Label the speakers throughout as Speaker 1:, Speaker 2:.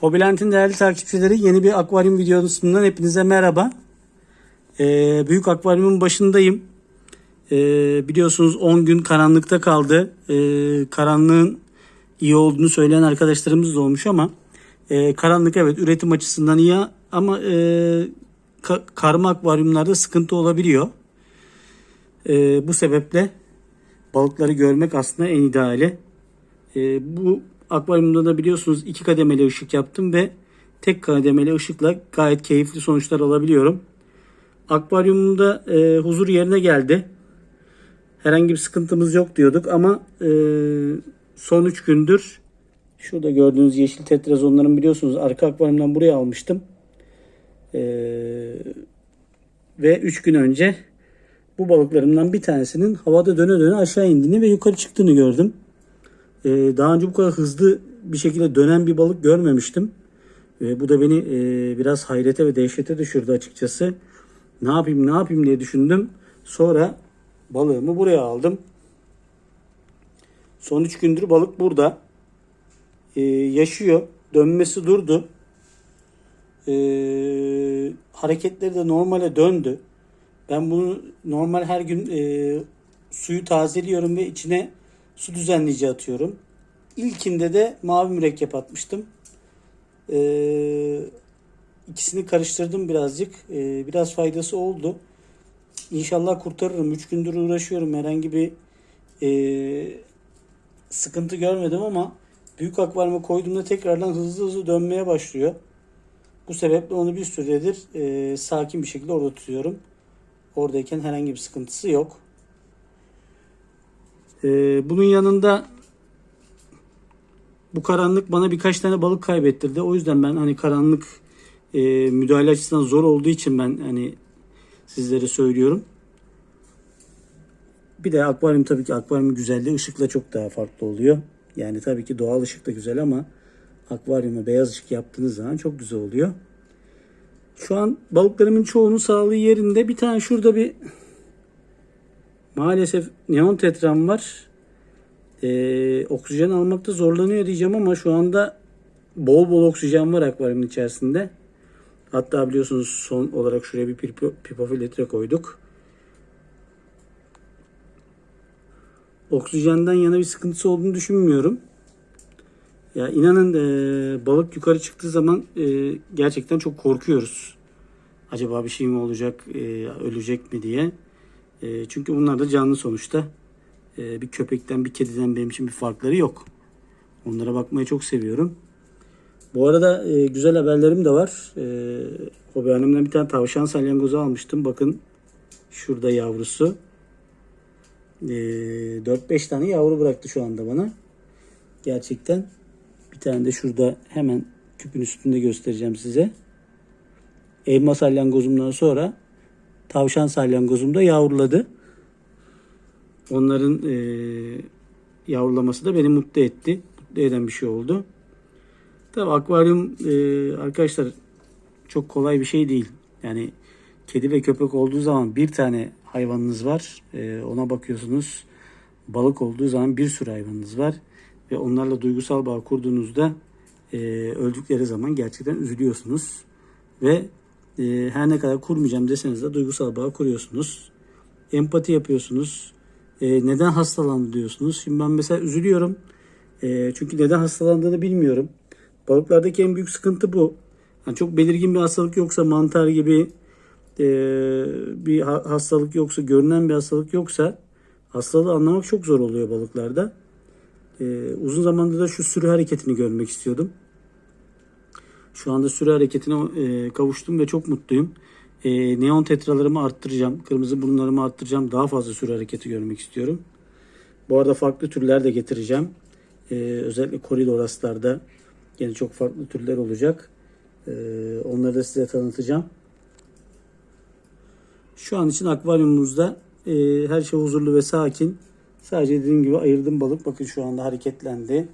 Speaker 1: Hobilent'in değerli takipçileri yeni bir akvaryum videosundan hepinize merhaba. Ee, büyük akvaryumun başındayım. Ee, biliyorsunuz 10 gün karanlıkta kaldı. Ee, karanlığın iyi olduğunu söyleyen arkadaşlarımız da olmuş ama e, karanlık evet üretim açısından iyi ama e, ka- karma akvaryumlarda sıkıntı olabiliyor. Ee, bu sebeple balıkları görmek aslında en ideali. Ee, bu akvaryumda da biliyorsunuz iki kademeli ışık yaptım ve tek kademeli ışıkla gayet keyifli sonuçlar alabiliyorum. Akvaryumda e, huzur yerine geldi. Herhangi bir sıkıntımız yok diyorduk ama e, son 3 gündür şurada gördüğünüz yeşil tetrazonların biliyorsunuz arka akvaryumdan buraya almıştım. E, ve 3 gün önce bu balıklarımdan bir tanesinin havada döne döne aşağı indiğini ve yukarı çıktığını gördüm. Ee, daha önce bu kadar hızlı bir şekilde dönen bir balık görmemiştim. Ee, bu da beni e, biraz hayrete ve dehşete düşürdü açıkçası. Ne yapayım ne yapayım diye düşündüm. Sonra balığımı buraya aldım. Son 3 gündür balık burada. Ee, yaşıyor. Dönmesi durdu. Ee, hareketleri de normale döndü. Ben bunu normal her gün e, suyu tazeliyorum ve içine su düzenleyici atıyorum. İlkinde de mavi mürekkep atmıştım. Ee, ikisini karıştırdım birazcık. Ee, biraz faydası oldu. İnşallah kurtarırım. 3 gündür uğraşıyorum. Herhangi bir e, sıkıntı görmedim ama büyük akvaryuma koyduğumda tekrardan hızlı hızlı dönmeye başlıyor. Bu sebeple onu bir süredir e, sakin bir şekilde orada tutuyorum. Oradayken herhangi bir sıkıntısı yok. Ee, bunun yanında bu karanlık bana birkaç tane balık kaybettirdi. O yüzden ben hani karanlık e, müdahale açısından zor olduğu için ben hani sizlere söylüyorum. Bir de akvaryum tabii ki akvaryum güzelliği ışıkla çok daha farklı oluyor. Yani tabii ki doğal ışık da güzel ama akvaryuma beyaz ışık yaptığınız zaman çok güzel oluyor. Şu an balıklarımın çoğunun sağlığı yerinde. Bir tane şurada bir maalesef neon tetram var. Ee, oksijen almakta zorlanıyor diyeceğim ama şu anda bol bol oksijen var akvaryumun içerisinde. Hatta biliyorsunuz son olarak şuraya bir pipo, pipo filtre koyduk. Oksijenden yana bir sıkıntısı olduğunu düşünmüyorum. Ya inanın e, balık yukarı çıktığı zaman e, gerçekten çok korkuyoruz. Acaba bir şey mi olacak, e, ölecek mi diye. E, çünkü bunlar da canlı sonuçta. E, bir köpekten, bir kediden benim için bir farkları yok. Onlara bakmayı çok seviyorum. Bu arada e, güzel haberlerim de var. E, Hobi Hanım'dan bir tane tavşan salyangozu almıştım. Bakın şurada yavrusu. E, 4-5 tane yavru bıraktı şu anda bana. Gerçekten bir tane de şurada hemen küpün üstünde göstereceğim size. Elma salyangozumdan sonra tavşan salyangozum da yavruladı. Onların e, yavrulaması da beni mutlu etti. Mutlu eden bir şey oldu. Tabi akvaryum e, arkadaşlar çok kolay bir şey değil. Yani kedi ve köpek olduğu zaman bir tane hayvanınız var. E, ona bakıyorsunuz. Balık olduğu zaman bir sürü hayvanınız var ve onlarla duygusal bağ kurduğunuzda e, öldükleri zaman gerçekten üzülüyorsunuz ve e, her ne kadar kurmayacağım deseniz de duygusal bağ kuruyorsunuz. Empati yapıyorsunuz. E, neden hastalandı diyorsunuz. Şimdi ben mesela üzülüyorum. E, çünkü neden hastalandığını bilmiyorum. Balıklardaki en büyük sıkıntı bu. Yani çok belirgin bir hastalık yoksa mantar gibi e, bir ha- hastalık yoksa, görünen bir hastalık yoksa hastalığı anlamak çok zor oluyor balıklarda. Ee, uzun zamandır da şu sürü hareketini görmek istiyordum. Şu anda sürü hareketine e, kavuştum ve çok mutluyum. E, neon tetralarımı arttıracağım. Kırmızı burunlarımı arttıracağım. Daha fazla sürü hareketi görmek istiyorum. Bu arada farklı türler de getireceğim. E, özellikle koridoraslarda yine çok farklı türler olacak. E, onları da size tanıtacağım. Şu an için akvaryumumuzda e, her şey huzurlu ve sakin. Sadece dediğim gibi ayırdım balık. Bakın şu anda hareketlendi.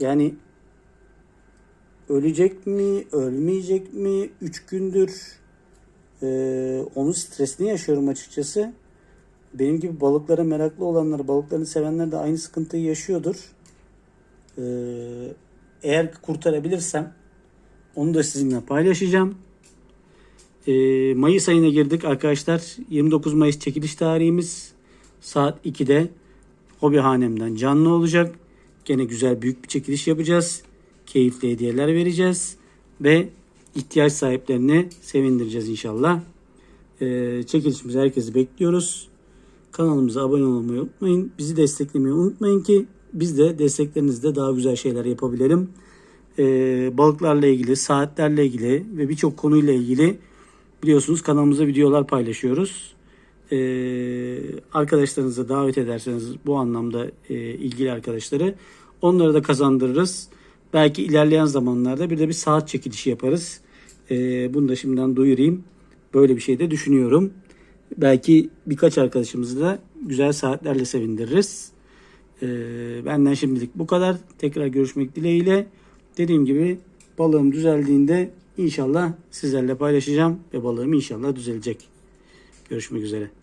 Speaker 1: Yani ölecek mi, ölmeyecek mi? Üç gündür e, onun stresini yaşıyorum açıkçası. Benim gibi balıklara meraklı olanlar, balıklarını sevenler de aynı sıkıntıyı yaşıyordur. E, eğer kurtarabilirsem onu da sizinle paylaşacağım. Ee, Mayıs ayına girdik arkadaşlar. 29 Mayıs çekiliş tarihimiz. Saat 2'de Hobihanem'den canlı olacak. Gene güzel büyük bir çekiliş yapacağız. Keyifli hediyeler vereceğiz. Ve ihtiyaç sahiplerini sevindireceğiz inşallah. Ee, çekilişimize herkesi bekliyoruz. Kanalımıza abone olmayı unutmayın. Bizi desteklemeyi unutmayın ki biz de desteklerinizle daha güzel şeyler yapabilelim. Ee, balıklarla ilgili, saatlerle ilgili ve birçok konuyla ilgili biliyorsunuz kanalımıza videolar paylaşıyoruz. Ee, arkadaşlarınıza davet ederseniz bu anlamda e, ilgili arkadaşları onları da kazandırırız. Belki ilerleyen zamanlarda bir de bir saat çekilişi yaparız. Ee, bunu da şimdiden duyurayım. Böyle bir şey de düşünüyorum. Belki birkaç arkadaşımızı da güzel saatlerle sevindiririz. Ee, benden şimdilik bu kadar. Tekrar görüşmek dileğiyle. Dediğim gibi balığım düzeldiğinde inşallah sizlerle paylaşacağım ve balığım inşallah düzelecek. Görüşmek üzere.